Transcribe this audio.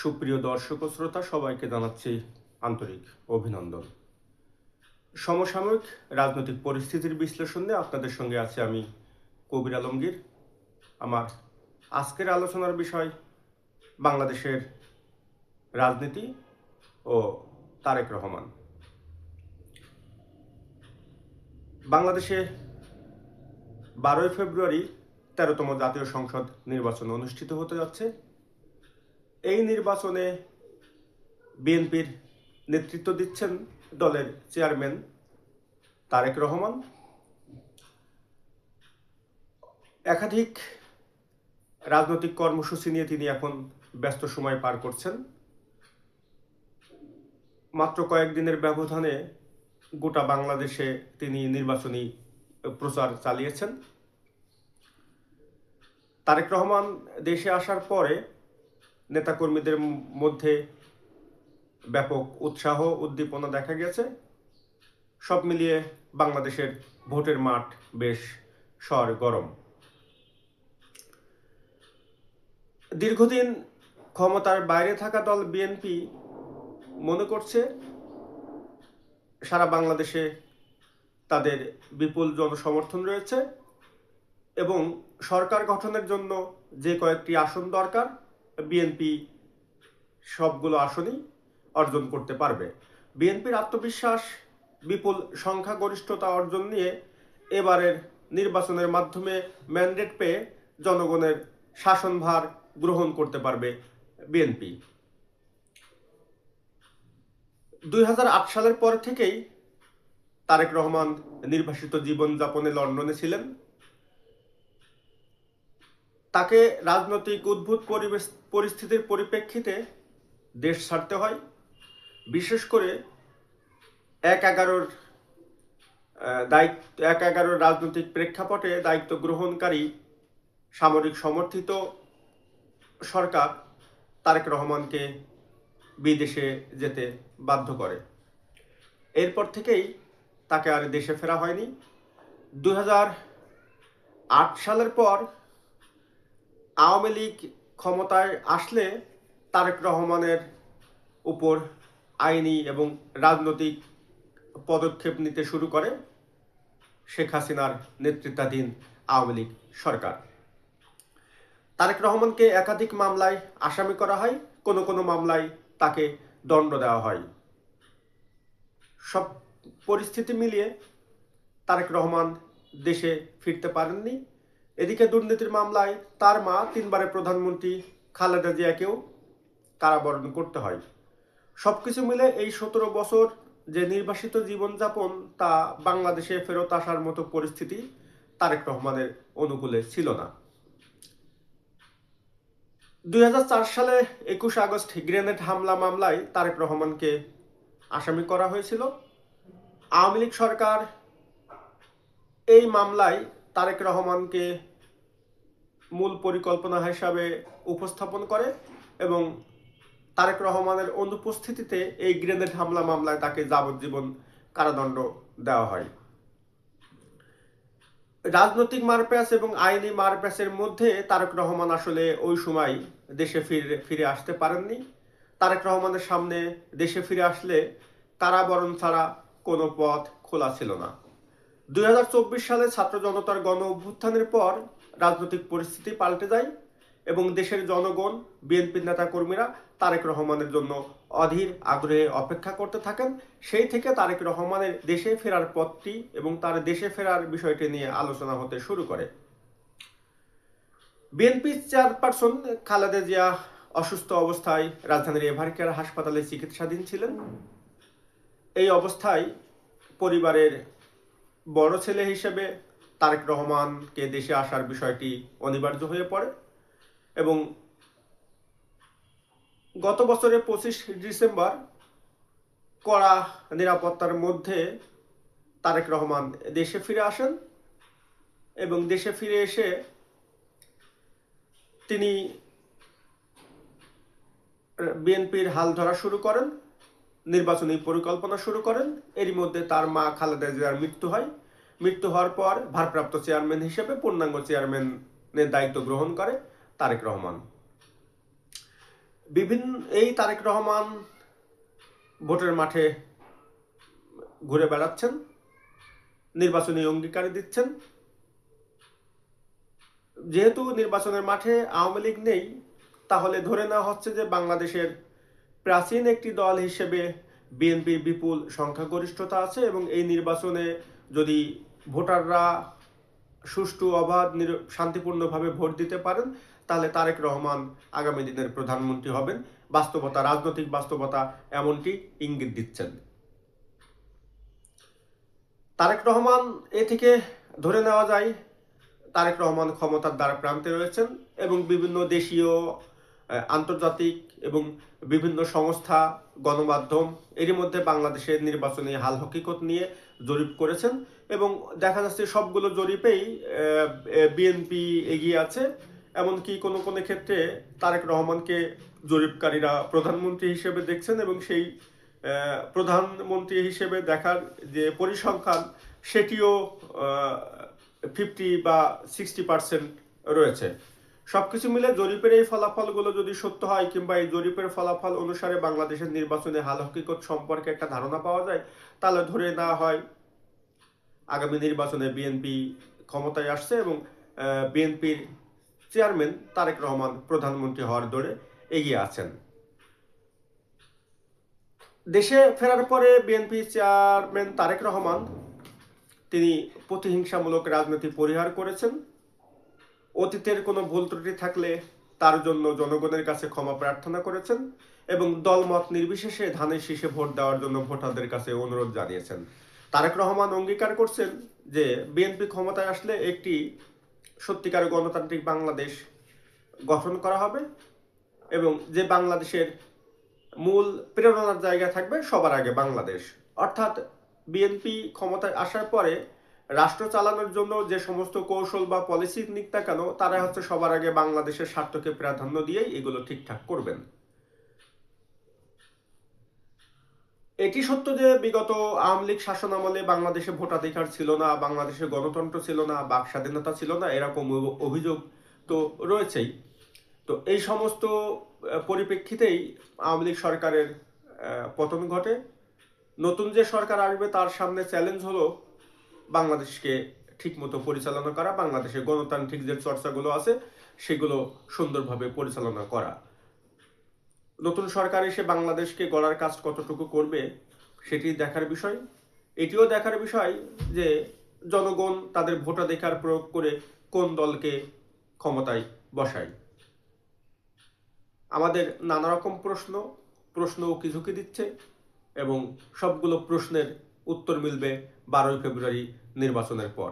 সুপ্রিয় দর্শক ও শ্রোতা, সবাইকে জানাচ্ছি আন্তরিক অভিনন্দন। সমসাময়িক রাজনৈতিক পরিস্থিতির বিশ্লেষণ আপনাদের সঙ্গে আছি আমি কবির আলমগীর। আমার আজকের আলোচনার বিষয় বাংলাদেশের রাজনীতি ও তারেক রহমান। বাংলাদেশে বারোই ফেব্রুয়ারি তেরোতম জাতীয় সংসদ নির্বাচন অনুষ্ঠিত হতে যাচ্ছে। এই নির্বাচনে বিএনপির নেতৃত্ব দিচ্ছেন দলের চেয়ারম্যান তারেক রহমান। একাধিক রাজনৈতিক কর্মসূচি নিয়ে তিনি এখন ব্যস্ত সময় পার করছেন। মাত্র কয়েকদিনের ব্যবধানে গোটা বাংলাদেশে তিনি নির্বাচনী প্রচার চালিয়েছেন। তারেক রহমান দেশে আসার পরে নেতাকর্মীদের মধ্যে ব্যাপক উৎসাহ, উদ্দীপনা দেখা গেছে। সব মিলিয়ে বাংলাদেশের ভোটের মাঠ বেশ সর গরম। দীর্ঘদিন ক্ষমতার বাইরে থাকা দল বিএনপি মনে করছে সারা বাংলাদেশে তাদের বিপুল জনসমর্থন রয়েছে এবং সরকার গঠনের জন্য যে কয়েকটি আসন দরকার বিএনপি সবগুলো আসনই অর্জন করতে পারবে। বিএনপির আত্মবিশ্বাস, বিপুল সংখ্যাগরিষ্ঠতা অর্জন নিয়ে এবারের নির্বাচনের মাধ্যমে ম্যান্ডেট পেয়ে জনগণের শাসনভার গ্রহণ করতে পারবে বিএনপি। দুই হাজার আট সালের পর থেকেই তারেক রহমান নির্বাসিত জীবনযাপনে লন্ডনে ছিলেন। তাকে রাজনৈতিক উদ্ভূত পরিবেশ, পরিস্থিতির পরিপ্রেক্ষিতে দেশ ছাড়তে হয়। বিশেষ করে এক এগারোর দায়িত্ব, এক এগারোর রাজনৈতিক প্রেক্ষাপটে দায়িত্ব গ্রহণকারী সামরিক সমর্থিত সরকার তারেক রহমানকে বিদেশে যেতে বাধ্য করে। এরপর থেকেই তাকে আর দেশে ফেরা হয়নি। দু হাজার আট সালের পর আওয়ামী লীগ ক্ষমতায় আসলে তারেক রহমানের উপর আইনি এবং রাজনৈতিক পদক্ষেপ নিতে শুরু করে শেখ হাসিনার নেতৃত্বাধীন আওয়ামী লীগ সরকার। তারেক রহমানকে একাধিক মামলায় আসামি করা হয়, কোনো কোনো মামলায় তাকে দণ্ড দেওয়া হয়। সব পরিস্থিতি মিলিয়ে তারেক রহমান দেশে ফিরতে পারেননি। এদিকে দুর্নীতির মামলায় তার মা তিনবারের প্রধানমন্ত্রী খালেদা জিয়াকেও কারাবরণ করতে হয়। সবকিছু মিলে এই সতেরো বছর যে নির্বাসিত জীবনযাপন, তা বাংলাদেশে ফেরত আসার মতো পরিস্থিতি তারেক রহমানের অনুকূলে ছিল না। দুই হাজার চার সালে একুশ আগস্ট গ্রেনেড হামলা মামলায় তারেক রহমানকে আসামি করা হয়েছিল। আওয়ামী লীগ সরকার এই মামলায় তারেক রহমানকে মূল পরিকল্পনা হিসাবে উপস্থাপন করে এবং তারেক রহমানের অনুপস্থিতিতে এই গ্রেনেড হামলা মামলায় তাকে যাবজ্জীবন কারাদণ্ড দেওয়া হয়। রাজনৈতিক মারপ্যাচ এবং আইনি মারপ্যাচের মধ্যে তারেক রহমান আসলে ওই সময় দেশে ফিরে ফিরে আসতে পারেননি। তারেক রহমানের সামনে দেশে ফিরে আসলে কারাবরণ ছাড়া কোনো পথ খোলা ছিল না। দুই হাজার চব্বিশ সালে ছাত্র জনতার গণ অভ্যুত্থানের পর রাজনৈতিক পরিস্থিতি পাল্টে যায় এবং দেশের জনগণ, বিএনপির নেতা কর্মীরা তারেক রহমানের জন্য অধীর আগ্রহে অপেক্ষা করতে থাকেন। সেই থেকে তারেক রহমানের দেশে ফেরার পথটি এবং তার দেশে ফেরার বিষয়টি নিয়ে আলোচনা হতে শুরু করে। বিএনপি চেয়ারপারসন খালেদা জিয়া অসুস্থ অবস্থায় রাজধানীর এভারকেয়ার হাসপাতালে চিকিৎসাধীন ছিলেন। এই অবস্থায় পরিবারের বড় ছেলে হিসেবে তারেক রহমানকে দেশে আসার বিষয়টি অনিবার্য হয়ে পড়ে এবং গত বছরের পঁচিশ ডিসেম্বর কড়া নিরাপত্তার মধ্যে তারেক রহমান দেশে ফিরে আসেন এবং দেশে ফিরে এসে তিনি বিএনপির হাল ধরা শুরু করেন, নির্বাচনী পরিকল্পনা শুরু করেন। এরই মধ্যে তার মা খালেদা জিয়ার মৃত্যু হয়। মৃত্যু হওয়ার পর ভারপ্রাপ্ত চেয়ারম্যান হিসেবে পূর্ণাঙ্গ চেয়ারম্যানের দায়িত্ব গ্রহণ করে তারেক রহমান। বিভিন্ন, এই তারেক রহমান ভোটের মাঠে ঘুরে বেড়াচ্ছেন, নির্বাচনী অঙ্গীকার দিচ্ছেন। যেহেতু নির্বাচনের মাঠে আওয়ামী লীগ নেই, তাহলে ধরে নেওয়া হচ্ছে যে বাংলাদেশের প্রাচীন একটি দল হিসেবে বিএনপির বিপুল সংখ্যাগরিষ্ঠতা আছে এবং এই নির্বাচনে যদি ভোটাররা সুষ্ঠু, অবাধ শান্তিপূর্ণভাবে ভোট দিতে পারেন, তাহলে তারেক রহমান আগামী দিনের প্রধানমন্ত্রী হবেন। বাস্তবতা, রাজনৈতিক বাস্তবতা এমনটি ইঙ্গিত দিচ্ছেন। তারেক রহমান এ থেকে ধরে নেওয়া যায়, তারেক রহমান ক্ষমতার দ্বারা প্রান্তে রয়েছেন এবং বিভিন্ন দেশীয় আন্তর্জাতিক এবং বিভিন্ন সংস্থা, গণমাধ্যম এরই মধ্যে বাংলাদেশের নির্বাচনী হাল হকিকত নিয়ে জরিপ করেছেন এবং দেখা যাচ্ছে সবগুলো জরিপেই বিএনপি এগিয়ে আছে। এমনকি কোনো কোনো ক্ষেত্রে তারেক রহমানকে জরিপকারীরা প্রধানমন্ত্রী হিসেবে দেখছেন এবং সেই প্রধানমন্ত্রী হিসেবে দেখার যে পরিসংখ্যান, সেটিও ফিফটি বা সিক্সটি পার্সেন্ট রয়েছে। সবকিছু মিলে জরিপের এই ফলাফলগুলো যদি সত্য হয় কিংবা এই জরিপের ফলাফল অনুসারে বাংলাদেশের নির্বাচনে হাল হকিকত সম্পর্কে একটা ধারণা পাওয়া যায়, তাহলে ধরে নেওয়া হয় আগামী নির্বাচনে বিএনপি ক্ষমতায় আসছে এবং বিএনপির চেয়ারম্যান তারেক রহমান প্রধানমন্ত্রী হওয়ার দৌড়ে এগিয়ে আছেন। দেশে ফেরার পরে বিএনপি চেয়ারম্যান তারেক রহমান, তিনি প্রতিহিংসামূলক রাজনীতি পরিহার করেছেন। অতীতের কোনো ভুল ত্রুটি থাকলে তার জন্য জনগণের কাছে ক্ষমা প্রার্থনা করেছেন এবং দলমত নির্বিশেষে ধানের শীষে ভোট দেওয়ার জন্য ভোটারদের কাছে অনুরোধ জানিয়েছেন। তারেক রহমান অঙ্গীকার করছেন যে, বিএনপি ক্ষমতায় আসলে একটি সত্যিকার গণতান্ত্রিক বাংলাদেশ গঠন করা হবে এবং যে বাংলাদেশের মূল প্রেরণার জায়গা থাকবে সবার আগে বাংলাদেশ। অর্থাৎ বিএনপি ক্ষমতায় আসার পরে রাষ্ট্র চালানোর জন্য যে সমস্ত কৌশল বা পলিসি নিক না কেন তারা হচ্ছে সবার আগে বাংলাদেশের স্বার্থকে প্রাধান্য দিয়েই এগুলো ঠিকঠাক করবেন। এটি সত্য যে বিগত আওয়ামী লীগ শাসন আমলে বাংলাদেশে ভোটাধিকার ছিল না, বাংলাদেশে গণতন্ত্র ছিল না, বাক স্বাধীনতা ছিল না, এরকম অভিযোগ তো রয়েছেই। তো এই সমস্ত পরিপ্রেক্ষিতেই আওয়ামী লীগ সরকারের পতন ঘটে। নতুন যে সরকার আসবে, তার সামনে চ্যালেঞ্জ হলো বাংলাদেশকে ঠিকমতো পরিচালনা করা বাংলাদেশে গণতান্ত্রিক যে চর্চাগুলো আছে, সেগুলো সুন্দরভাবে পরিচালনা করা। নতুন সরকার এসে বাংলাদেশকে গড়ার কাজ কতটুকু করবে, সেটি দেখার বিষয়। এটিও দেখার বিষয় যে জনগণ তাদের ভোটাধিকার প্রয়োগ করে কোন দলকে ক্ষমতায় বসায়। আমাদের নানা রকম প্রশ্ন প্রশ্ন উকি ঝুঁকি দিচ্ছে এবং সবগুলো প্রশ্নের উত্তর মিলবে বারোই ফেব্রুয়ারি নির্বাচনের পর।